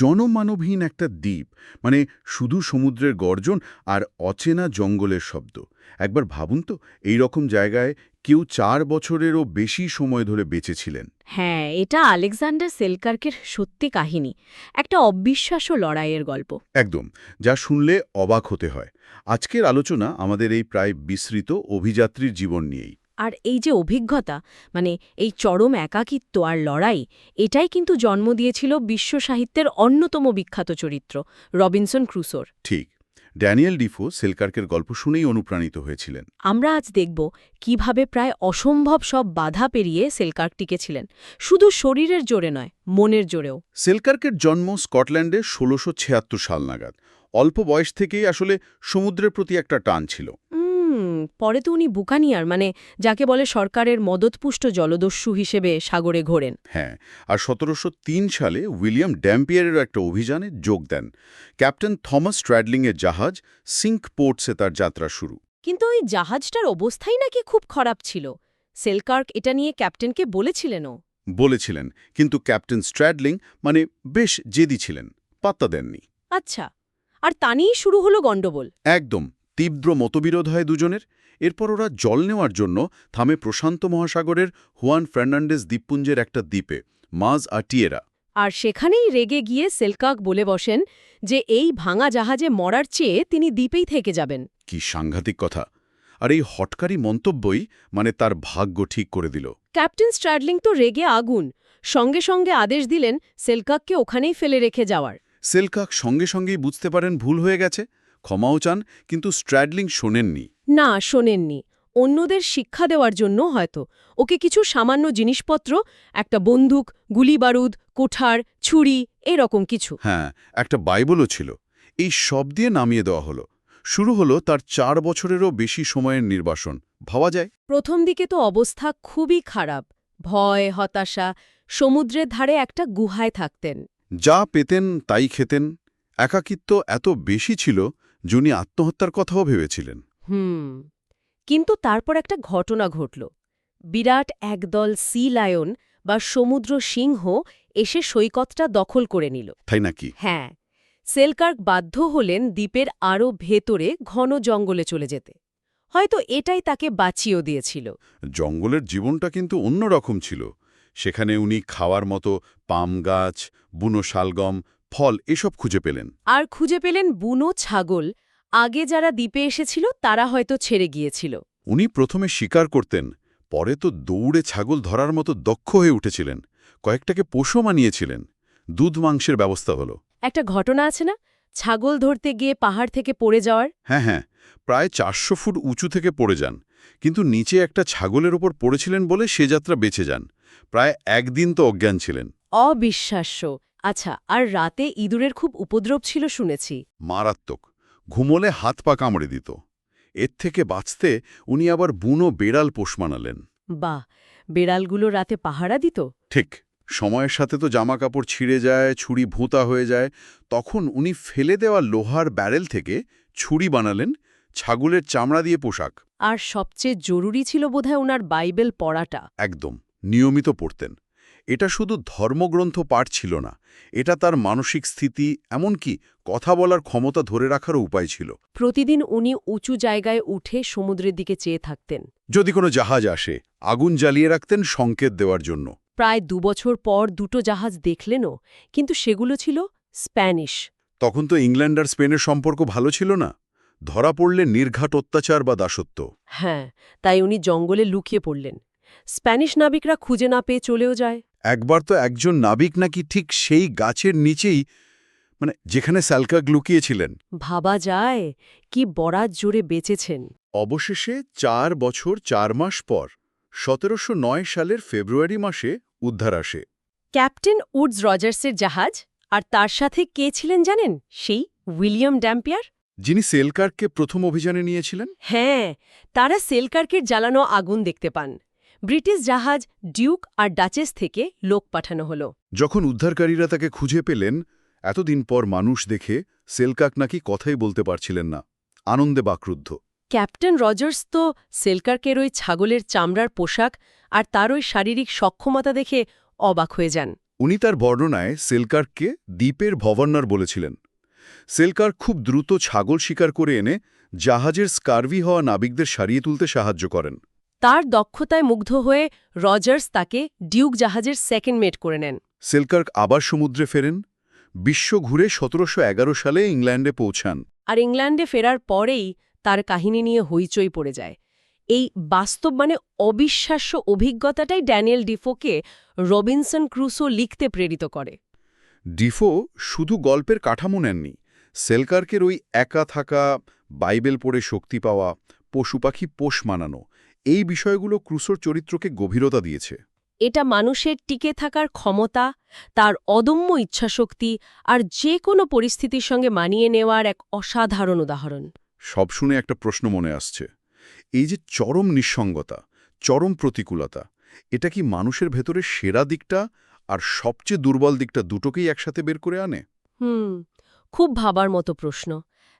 জনমানবহীন একটা দ্বীপ মানে শুধু সমুদ্রের গর্জন আর অচেনা জঙ্গলের শব্দ। একবার ভাবুন তো এই রকম জায়গায় কেউ চার বছরেরও বেশি সময় ধরে বেঁচেছিলেন। হ্যাঁ এটা আলেকজান্ডার সেলকার্কের সত্যি কাহিনী একটা অবিশ্বাস্য লড়াইয়ের গল্প। একদম যা শুনলে অবাক হতে হয়। আজকের আলোচনা আমাদের এই প্রায় বিস্মৃত অভিযাত্রীর জীবন নিয়েই। আর এই যে অভিজ্ঞতা মানে এই চরম একাকিত্ব আর লড়াই এটাই কিন্তু জন্ম দিয়েছিল বিশ্ব সাহিত্যের অন্যতম বিখ্যাত চরিত্র রবিনসন ক্রুসোর। ঠিক ড্যানিয়েল ডিফো সেলকার্কের গল্প শুনেই অনুপ্রাণিত হয়েছিলেন। আমরা আজ দেখব কীভাবে প্রায় অসম্ভব সব বাধা পেরিয়ে সেলকার্ক টিকেছিলেন শুধু শরীরের জোরে নয় মনের জোরেও। সেলকার্কের জন্ম স্কটল্যান্ডে ষোলোশো সাল নাগাদ অল্প বয়স থেকেই আসলে সমুদ্রের প্রতি একটা টান ছিল। পরে তো উনি বুকানিয়ার মানে যাকে বলে সরকারের মদতপুষ্ট জলদস্যু হিসেবে সাগরে ঘোরেন। হ্যাঁ আর সতেরোশো তিন সালে উইলিয়াম ড্যাম্পিয়ারের একটা অভিযানে যোগ দেন। ক্যাপ্টেন থমাস স্ট্র্যাডলিংয়ের জাহাজ সিঙ্ক পোর্টসে তার যাত্রা শুরু। কিন্তু ওই জাহাজটার অবস্থাই নাকি খুব খারাপ ছিল। সেলকার্ক এটা নিয়ে ক্যাপ্টেনকে বলেছিলেনও। বলেছিলেন কিন্তু ক্যাপ্টেন স্ট্র্যাডলিং মানে বেশ জেদি ছিলেন পাত্তা দেননি। আচ্ছা আর তা নিয়েই শুরু হলো গণ্ডগোল। একদম তীব্র মতবিরোধ হয় দুজনের। এরপর ওরা জল নেওয়ার জন্য থামে প্রশান্ত মহাসাগরের হুয়ান ফার্নান্ডেস দ্বীপপুঞ্জের একটা দ্বীপে মাজ আটিয়েরা আর সেখানেই রেগে গিয়ে সেলকার্ক বলে বসেন যে এই ভাঙা জাহাজে মরার চেয়ে তিনি দ্বীপেই থেকে যাবেন। কি সাংঘাতিক কথা। আর এই হটকারী মন্তব্যই মানে তার ভাগ্য ঠিক করে দিল। ক্যাপ্টেন স্ট্র্যাডলিং তো রেগে আগুন। সঙ্গে সঙ্গে আদেশ দিলেন সেলকাককে ওখানেই ফেলে রেখে যাওয়ার। সেলকাক সঙ্গে সঙ্গেই বুঝতে পারেন ভুল হয়ে গেছে। ক্ষমাও চান কিন্তু স্ট্র্যাডলিং শোনেননি। না শোনেননি। অন্যদের শিক্ষা দেওয়ার জন্য হয়তো। ওকে কিছু সামান্য জিনিসপত্র একটা বন্দুক গুলি বারুদ কোঠার ছুরি এরকম কিছু। হ্যাঁ একটা বাইবলও ছিল। এই সব দিয়ে নামিয়ে দেওয়া হলো। শুরু হলো তার চার বছরেরও বেশি সময়ের নির্বাসন। ভাবা যায়? প্রথম দিকে তো অবস্থা খুবই খারাপ। ভয় হতাশা সমুদ্রের ধারে একটা গুহায় থাকতেন। যা পেতেন তাই খেতেন। একাকিত্ব এত বেশি ছিল যিনি আত্মহত্যার কথাও ভেবেছিলেন। হুম কিন্তু তারপর একটা ঘটনা ঘটল। বিরাট একদল সি লায়ন বা সমুদ্র সিংহ এসে সৈকতটা দখল করে নিল। তাই নাকি? হ্যাঁ সেলকার্ক বাধ্য হলেন দ্বীপের আরও ভেতরে ঘন জঙ্গলে চলে যেতে। হয়তো এটাই তাকে বাঁচিয়েও দিয়েছিল। জঙ্গলের জীবনটা কিন্তু অন্যরকম ছিল। সেখানে উনি খাওয়ার মতো পাম গাছ বুনো শালগম ফল এসব খুঁজে পেলেন। আর খুঁজে পেলেন বুনো ছাগল। আগে যারা দ্বীপে এসেছিল তারা হয়তো ছেড়ে গিয়েছিল। উনি প্রথমে স্বীকার করতেন পরে তো দৌড়ে ছাগল ধরার মতো দক্ষ হয়ে উঠেছিলেন কয়েকটাকে পোষও মানিয়েছিলেন। দুধ মাংসের ব্যবস্থা হলো। একটা ঘটনা আছে না? ছাগল ধরতে গিয়ে পাহাড় থেকে পড়ে যাওয়ার? হ্যাঁ হ্যাঁ প্রায় চারশো ফুট উঁচু থেকে পড়ে যান। কিন্তু নিচে একটা ছাগলের ওপর পড়েছিলেন বলে সে যাত্রা বেঁচে যান। প্রায় একদিন তো অজ্ঞান ছিলেন। অবিশ্বাস্য। আচ্ছা আর রাতে ইঁদুরের খুব উপদ্রব ছিল শুনেছি। মারাত্মক। ঘুমোলে হাত পা কামড়ে দিত। এর থেকে বাঁচতে উনি আবার বুনো বেড়াল পোষ মানালেন। বাহ বেড়ালগুলো রাতে পাহারা দিত? ঠিক সময়ের সাথে তো জামা কাপড় ছিঁড়ে যায় ছুরি ভোঁতা হয়ে যায়। তখন উনি ফেলে দেওয়া লোহার ব্যারেল থেকে ছুরি বানালেন ছাগলের চামড়া দিয়ে পোশাক। আর সবচেয়ে জরুরি ছিল বোধহয় ওনার বাইবেল পড়াটা। একদম নিয়মিত পড়তেন। এটা শুধু ধর্মগ্রন্থ পাঠ ছিল না এটা তার মানসিক স্থিতি এমনকি কথা বলার ক্ষমতা ধরে রাখারও উপায় ছিল। প্রতিদিন উনি উঁচু জায়গায় উঠে সমুদ্রের দিকে চেয়ে থাকতেন। যদি কোনো জাহাজ আসে আগুন জ্বালিয়ে রাখতেন সংকেত দেওয়ার জন্য। প্রায় দুবছর পর দুটো জাহাজ দেখলেনও কিন্তু সেগুলো ছিল স্প্যানিশ। তখন তো ইংল্যান্ড আর স্পেনের সম্পর্ক ভালো ছিল না। ধরা পড়লে নির্ঘাট অত্যাচার বা দাসত্ব। হ্যাঁ তাই উনি জঙ্গলে লুকিয়ে পড়লেন। স্প্যানিশ নাবিকরা খুঁজে না পেয়ে চলেও যায়। একবার তো একজন নাবিক নাকি ঠিক সেই গাছের নিচেই মানে যেখানে স্যালকাক লুকিয়েছিলেন। ভাবা যায় কি বরাত জোরে বেঁচেছেন। অবশেষে চার বছর চার মাস পর সতেরোশো নয় সালের ফেব্রুয়ারি মাসে উদ্ধার আসে। ক্যাপ্টেন উডস রজার্সের জাহাজ আর তার সাথে কে ছিলেন জানেন? সেই উইলিয়াম ড্যাম্পিয়ার? যিনি সেলকার্ককে প্রথম অভিযানে নিয়েছিলেন? হ্যাঁ তারা সেলকার্কের জ্বালানো আগুন দেখতে পান। ব্রিটিশ জাহাজ ডিউক আর ডাচেস থেকে লোক পাঠানো হলো। যখন উদ্ধারকারীরা তাকে খুঁজে পেলেন এতদিন পর মানুষ দেখে সেলকাক নাকি কথাই বলতে পারছিলেন না। আনন্দে বাক্রুদ্ধ। ক্যাপ্টেন রজার্স তো সেলকার্কের ওই ছাগলের চামড়ার পোশাক আর তার ওই শারীরিক সক্ষমতা দেখে অবাক হয়ে যান। উনি তার বর্ণনায় সেলকারকে দ্বীপের ভবর্নার বলেছিলেন। সেলকার খুব দ্রুত ছাগল শিকার করে এনে জাহাজের স্কার্ভি হওয়া নাবিকদের সারিয়ে তুলতে সাহায্য করেন। তার দক্ষতায় মুগ্ধ হয়ে রজার্স তাকে ডিউক জাহাজের সেকেন্ড মেট করে নেন। সেলকার্ক আবার সমুদ্রে ফেরেন বিশ্ব ঘুরে সতেরোশো এগারো সালে ইংল্যান্ডে পৌঁছান। আর ইংল্যান্ডে ফেরার পরেই তার কাহিনী নিয়ে হইচই পড়ে যায়। এই বাস্তব মানে অবিশ্বাস্য অভিজ্ঞতাটাই ড্যানিয়েল ডিফোকে রবিনসন ক্রুসো লিখতে প্রেরিত করে। ডিফো শুধু গল্পের কাঠামো নেননি সেলকার্কের ওই একা থাকা বাইবেল পড়ে শক্তি পাওয়া পশু পাখি পোষ মানানো এই বিষয়গুলো ক্রুসোর চরিত্রকে গভীরতা দিয়েছে। এটা মানুষের টিকে থাকার ক্ষমতা তার অদম্য ইচ্ছাশক্তি আর যে কোনো পরিস্থিতির সঙ্গে মানিয়ে নেওয়ার এক অসাধারণ উদাহরণ। সব শুনে একটা প্রশ্ন মনে আসছে। এই যে চরম নিঃসঙ্গতা চরম প্রতিকূলতা এটা কি মানুষের ভেতরে সেরা দিকটা আর সবচেয়ে দুর্বল দিকটা দুটোকেই একসাথে বের করে আনে? হুম খুব ভাবার মতো প্রশ্ন।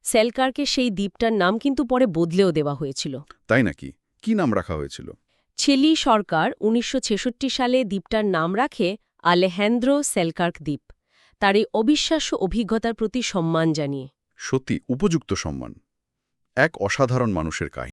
সেলকারকে সেই দ্বীপটার নাম কিন্তু পরে বদলেও দেওয়া হয়েছিল। তাই নাকি? কি নাম রাখা হয়েছিল? চিলি সরকার ১৯৬৬ সালে দ্বীপটার নাম রাখে আলেহেন্দ্র সেলকার্ক দ্বীপ। তার এই অবিশ্বাস্য অভিজ্ঞতার প্রতি সম্মান জানিয়ে। সত্যি উপযুক্ত সম্মান। এক অসাধারণ মানুষের কাহিনী।